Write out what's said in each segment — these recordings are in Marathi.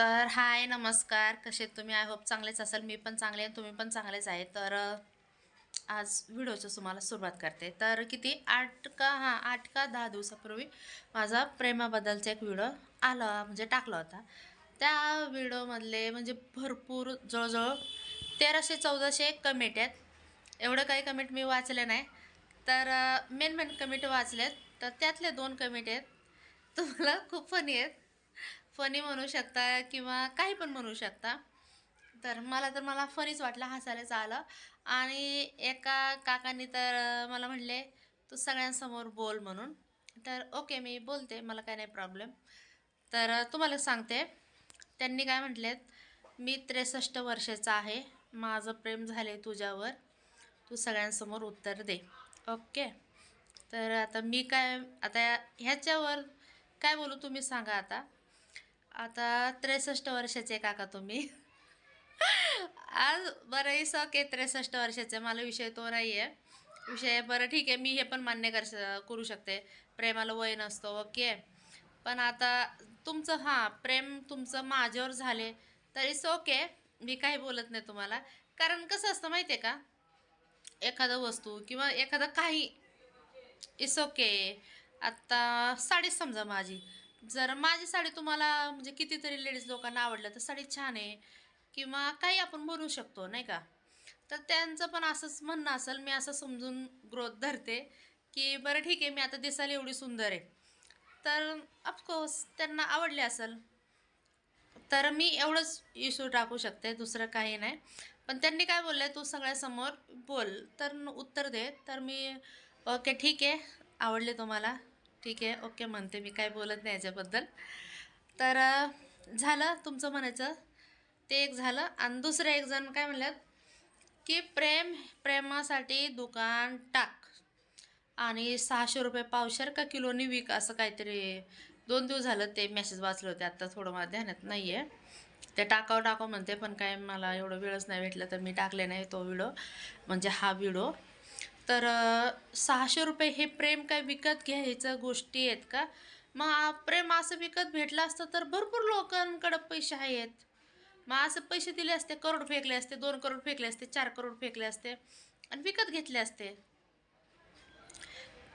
तर हाय नमस्कार. कसे तुम्ही? आय होप चांगलेच असाल. मी पण चांगले आहे तुम्ही पण चांगलेच आहे. तर आज व्हिडिओचं तुम्हाला सुरुवात करते. तर किती? आठ का? हां आठ का दहा दिवसापूर्वी माझा प्रेमाबद्दलचा एक व्हिडिओ आला म्हणजे टाकला होता. त्या व्हिडिओमधले म्हणजे भरपूर जवळजवळ तेराशे चौदाशे कमेंट आहेत. एवढं काही कमेंट मी वाचले नाही. तर मेन मेन कमेंट वाचलेत. तर त्यातले दोन कमेंट आहेत. तुम्हाला खूप फनी आहेत. फनी म्हणू शकता किंवा काही पण म्हणू शकता. तर मला तर मला फनीच वाटलं हसायलाच आलं. आणि एका काकांनी तर मला म्हणले तू सगळ्यांसमोर बोल म्हणून. तर ओके मी बोलते मला काय नाही प्रॉब्लेम तर तुम्हाला सांगते. त्यांनी काय म्हटलेत मी त्रेसष्ट वर्षाचा आहे. माझं प्रेम झाले तुझ्यावर. तू सगळ्यांसमोर उत्तर दे. ओके तर आता मी काय आता ह्याच्यावर काय बोलू तुम्ही सांगा आता. आता त्रेसष्ट वर्षाचे काका तुम्ही. आज बरं ही सके त्रेसष्ट वर्षाचे मला विषय तो नाही आहे विषय बरं ठीक आहे मी हे पण मान्य कर करू शकते. प्रेमाला वय नसतो ओके? पण आता तुमचं हां प्रेम तुमचं माझ्यावर झाले तर इट्स ओके मी काही बोलत नाही तुम्हाला. कारण कसं असतं माहिती आहे का? एखादं वस्तू किंवा एखादं काही इट्स ओके आत्ता साडीच समजा माझी. जर माझी साडी तुम्हाला म्हणजे कितीतरी लेडीज लोकांना आवडलं तर साडी छान आहे. किंवा काही आपण बोलू शकतो नाही का? तर त्यांचं पण असंच म्हणणं असेल मी असं समजून ग्रोथ धरते की बरं ठीक आहे मी आता दिसायला एवढी सुंदर आहे. तर ऑफकोर्स त्यांना आवडले असेल. तर मी एवढंच इश्यू टाकू शकते दुसरं काही नाही. पण त्यांनी काय बोललं तू सगळ्यासमोर बोल तर उत्तर दे. तर मी ओके ठीक आहे आवडले तुम्हाला. ठीक आहे. ओके म्हणते मी. काय बोलत नाही याच्याबद्दल. तर झालं तुमचं म्हणायचं. ते एक झालं. आणि दुसरं एक जण काय म्हणल्यात की प्रेम प्रेमासाठी दुकान टाक. आणि सहाशे रुपये पावशेर का किलोनी विक असं काहीतरी. दोन दिवस झालं ते मेसेज वाचले होते. आत्ता थोडं मला ध्यानात नाही आहे ते टाकावं टाकावं म्हणते पण काय मला एवढं वेळच नाही भेटलं तर मी टाकले नाही तो व्हिडिओ म्हणजे हा व्हिडिओ तर सहाशे रुपये हे प्रेम काय विकत घ्यायचं गोष्टी आहेत का? मग प्रेम असं विकत भेटलं असतं तर भरपूर लोकांकडं पैसे आहेत. मग असं पैसे दिले असते करोड फेकले असते दोन करोड फेकले असते चार करोड फेकले असते आणि विकत घेतले असते.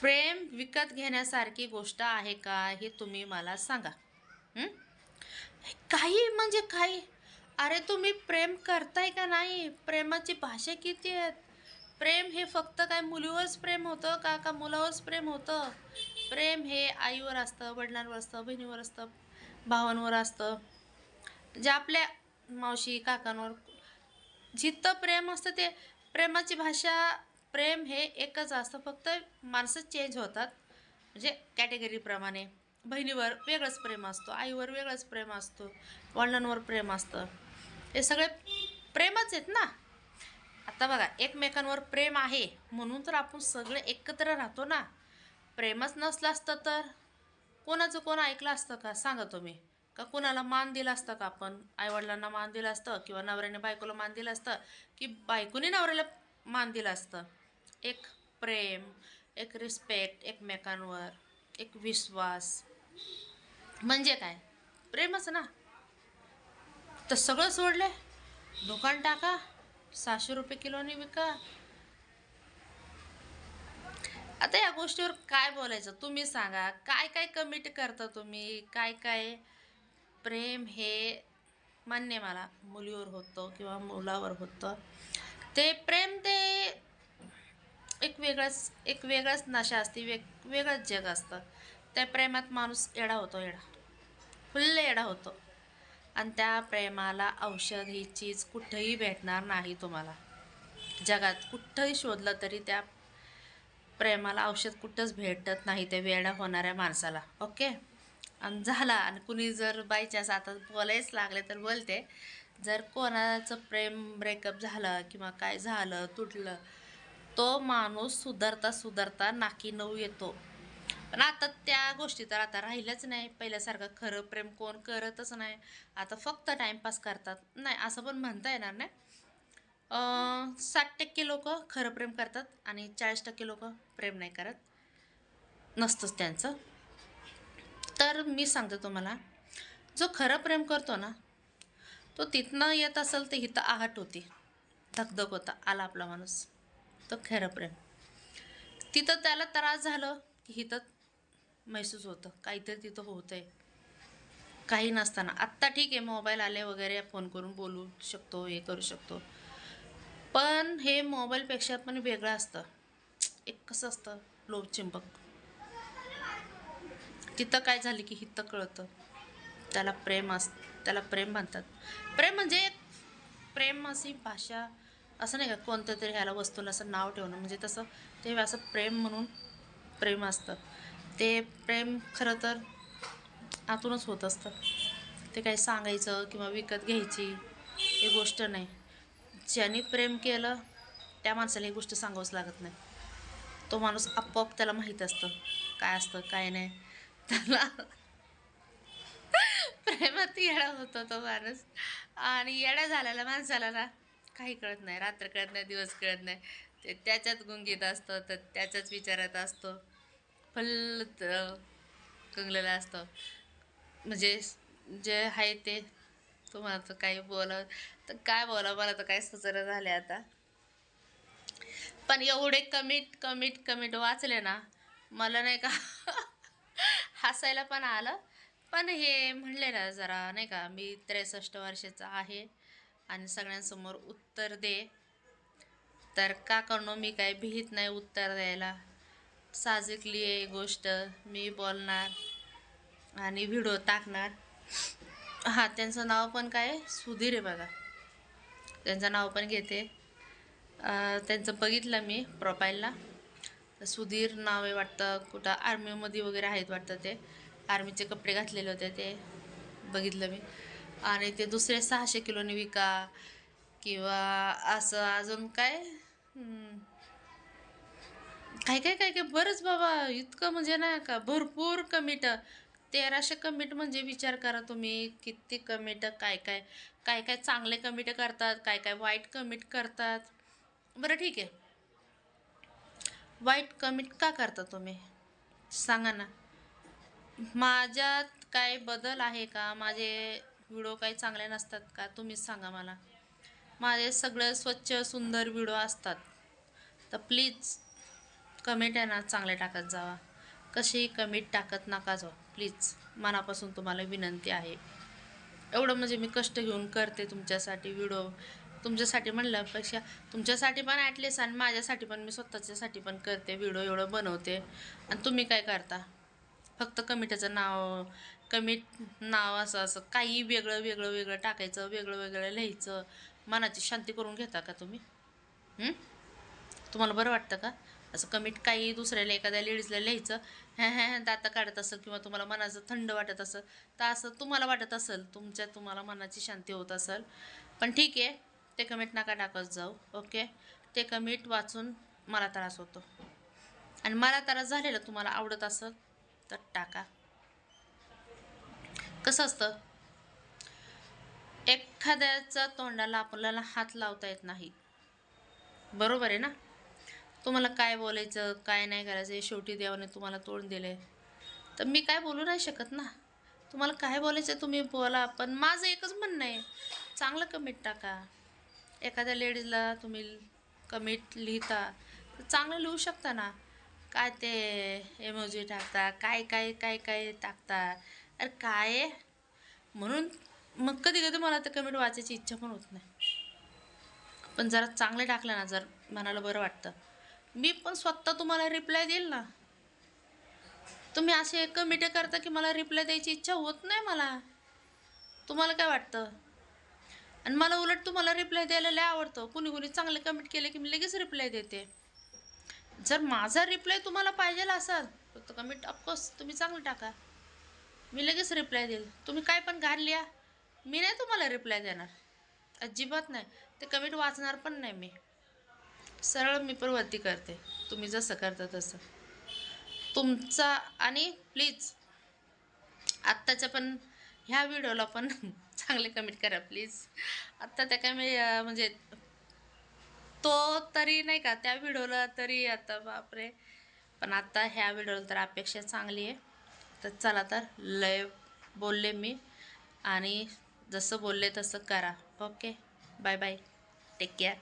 प्रेम विकत घेण्यासारखी गोष्ट आहे का हे तुम्ही मला सांगा. काही म्हणजे काही. अरे तुम्ही प्रेम करताय का नाही? प्रेमाची भाषा किती आहेत? प्रेम हे फक्त काय मुलीवरच प्रेम होतं का का मुलावरच प्रेम होतं? प्रेम हे आईवर असतं वडिलांवर असतं बहिणीवर असतं भावांवर असतं. जे आपल्या मावशी काकांवर जिथं प्रेम असतं ते प्रेमाची भाषा प्रेम हे एकच असतं. फक्त माणसं चेंज होतात. म्हणजे कॅटेगरीप्रमाणे बहिणीवर वेगळंच प्रेम असतो आईवर वेगळंच प्रेम असतो वडिलांवर प्रेम असतं. हे सगळे प्रेमच आहेत ना? आता बघा एकमेकांवर प्रेम आहे म्हणून तर आपण सगळे एकत्र राहतो ना. प्रेमच नसलं असतं तर? कोणाचं कोण ऐकलं असतं का? सांगा तुम्ही. का कोणाला मान दिला असतं का आपण? आईवडिलांना मान दिलं असतं किंवा नवऱ्याने बायकोला मान दिलं असतं की बायकोने नवऱ्याला मान दिलं असतं? एक प्रेम एक रिस्पेक्ट एकमेकांवर एक विश्वास. म्हणजे काय? प्रेमच ना. तर सगळं सोडले? दुकान टाका. सहाशे रुपये किलोनी विका. आता या गोष्टीवर काय बोलायचं? तुम्ही सांगा. काय काय कमिट करता तुम्ही? काय काय प्रेम हे मान्य आहे मला. मुलीवर होतं किंवा मुलावर होतं. ते प्रेम ते एक वेगळाच एक वेगळाच नशा असते. वेग वेगळंच जग असतं. त्या प्रेमात माणूस एडा होतो एडा फुल्ल एडा होतो. आणि त्या प्रेमाला औषध ही चीज कुठंही भेटणार नाही तुम्हाला. जगात कुठंही शोधलं तरी त्या प्रेमाला औषध कुठंच भेटत नाही ते वेडा होणाऱ्या माणसाला. ओके? आणि झाला. आणि कुणी जर बाय चान्स आता बोलायच लागले तर बोलते. जर कोणाचं प्रेम ब्रेकअप झालं किंवा काय झालं तुटलं तो माणूस सुधारता सुधारता नाकी नऊ येतो. पण आता त्या गोष्टी तर आता राहिल्याच नाही. पहिल्यासारखं खरं प्रेम कोण करतच नाही. आता फक्त टाईमपास करतात. नाही असं पण म्हणता येणार नाही. साठ टक्के लोक खरं प्रेम करतात आणि चाळीस टक्के लोक प्रेम नाही करत. नसतंच त्यांचं. तर मी सांगते तुम्हाला जो खरं प्रेम करतो ना तो तिथनं येत असेल तर हिथं आहट होती. धकधक होता आला आपला माणूस. तो खरं प्रेम. तिथं त्याला त्रास झालं की इथं महसूस होतं. काहीतरी तिथं होतंय. काही नसताना. आत्ता ठीक आहे मोबाईल आले वगैरे फोन करून बोलू शकतो हे करू शकतो. पण हे मोबाईलपेक्षा पण वेगळं असतं. एक कसं असतं लोभ चिंबक. तिथं काय झालं की हिथं कळतं. त्याला प्रेम अस त्याला प्रेम म्हणतात. प्रेम म्हणजे प्रेम अशी भाषा असं नाही का कोणतं तरी ह्याला वस्तूला असं नाव ठेवणं. म्हणजे तसं ते असं प्रेम म्हणून प्रेम असतं. ते प्रेम खरं तर आतूनच होत असतं. ते काही सांगायचं किंवा विकत घ्यायची ही गोष्ट नाही. ज्याने प्रेम केलं त्या माणसाला ही गोष्ट सांगावंच लागत नाही. तो माणूस आपोआप त्याला माहीत असतं काय असतं काय नाही. त्याला प्रेमात येडा होतो तो माणूस. आणि येडा झालेला माणसाला ना काही कळत नाही. रात्र कळत नाही दिवस कळत नाही. ते त्याच्यात गुंगीत असतं तर त्याच्याच विचारात असतो. फल्ल कंगलेलं असतं. म्हणजे जे आहे ते तुम्हाला तर काही बोला तर काय बोला मला तर काय सुचना झाले आता. पण एवढे कमीट कमीट कमीट वाचले ना मला नाही का हसायला पण आलं. पण हे म्हणले ना जरा नाही का मी त्रेसष्ट वर्षाचा आहे आणि सगळ्यांसमोर उत्तर दे. तर का करणं मी काय भीत नाही उत्तर द्यायला. साजिकली आहे गोष्ट. मी बोलणार आणि व्हिडिओ टाकणार. हां त्यांचं नाव पण काय? सुधीर आहे बघा. त्यांचं नाव पण घेते. त्यांचं बघितलं मी प्रोफाईलला सुधीर नाव आहे वाटतं. कुठं आर्मीमध्ये वगैरे आहेत वाटतं ते. आर्मीचे कपडे घातलेले होते ते. बघितलं मी. आणि ते दुसरे सहाशे किलोनी विका किंवा असं अजून काय? काय काय काय काय? बरंच बाबा इतकं म्हणजे ना का भरपूर कमीट. तेराशे कमीट म्हणजे विचार करा तुम्ही किती कमेंट काय काय काय काय चांगले कमीट करतात काय काय वाईट कमिट करतात. बरं ठीक आहे. वाईट कमीट का करता तुम्ही? सांगा ना. माझ्यात काय बदल आहे का? माझे व्हिडिओ काही चांगले नसतात का? तुम्हीच सांगा मला. माझे सगळे स्वच्छ सुंदर व्हिडिओ असतात. तर प्लीज कमेंट आहे ना चांगले टाकत जावा. कशी कमेंट टाकत नका जाऊ. प्लीज मनापासून तुम्हाला विनंती आहे. एवढं म्हणजे मी कष्ट घेऊन करते तुमच्यासाठी व्हिडिओ. तुमच्यासाठी म्हणल्यापेक्षा तुमच्यासाठी पण ॲटलीस्ट आणि माझ्यासाठी पण मी स्वतःच्यासाठी पण करते व्हिडिओ एवढं बनवते. आणि तुम्ही काय करता? फक्त कमिटीचं नाव कमिट नाव असं असं काही वेगळं वेगळं वेगळं टाकायचं वेगळं वेगळं लिहायचं. मनाची शांती करून घेता का तुम्ही? तुम्हाला बरं वाटतं का? असं कमीट काही दुसऱ्याला एखाद्या लेडीजला लिहायचं ह्या ह्या ह्या दाता काढत असेल किंवा तुम्हाला मनाचं थंड वाटत असेल तर असं तुम्हाला वाटत असेल तुमच्या तुम्हाला मनाची शांती होत असेल. पण ठीक आहे ते कमेंट नका टाकत जाऊ ओके ते कमेंट वाचून मला त्रास होतो. आणि मला त्रास झालेला तुम्हाला आवडत असेल तर टाका. कसं असतं? एखाद्याच्या तोंडाला आपल्याला हात लावता येत नाही. बरोबर आहे ना? तुम्हाला काय बोलायचं काय नाही करायचं हे शेवटी देवाने तुम्हाला तोंड दिले तर मी काय बोलू नाही शकत ना? तुम्हाला काय बोलायचं तुम्ही बोला पण माझं एकच म्हणणं आहे चांगलं कमेंट टाका. एखाद्या लेडीजला तुम्ही कमेंट लिहिता तर चांगलं लिहू शकता ना? काय ते एमोजी टाकता काय काय काय काय टाकता? अरे काय? म्हणून मग कधी कधी मला ते कमेंट वाचायची इच्छा पण होत नाही. पण जरा चांगले टाकलं ना जर मनाला बरं वाटतं. मी पण स्वतः तुम्हाला रिप्लाय देईल ना. तुम्ही असे कमेंट करता की मला रिप्लाय द्यायची इच्छा होत नाही मला. तुम्हाला काय वाटतं? आणि मला उलट तुम्हाला रिप्लाय द्यायला लय आवडतं. कुणी कुणी चांगले कमेंट केले की मी लगेच रिप्लाय देते. जर माझा रिप्लाय तुम्हाला पाहिजे असाल फक्त कमेंट ऑफकोर्स तुम्ही चांगलं टाका. मी लगेच रिप्लाय देईल. तुम्ही काय पण घाल लिहा मी नाही तुम्हाला रिप्लाय देणार. अजिबात नाही. ते कमेंट वाचणार पण नाही मी. सरळ मी प्रवृत्ती करते. तुम्ही जसं करता तसं. तुमचा आणि प्लीज आत्ताच्या पण ह्या व्हिडिओला पण चांगले कमेंट करा प्लीज आत्ता त्या काय मी म्हणजे तो तरी नाही का त्या व्हिडिओला तरी आता बापरे. पण आत्ता ह्या व्हिडिओला तर अपेक्षा चांगली आहे. तर चला तर लय बोलले मी आणि जसं बोलले तसं करा. Okay bye bye take care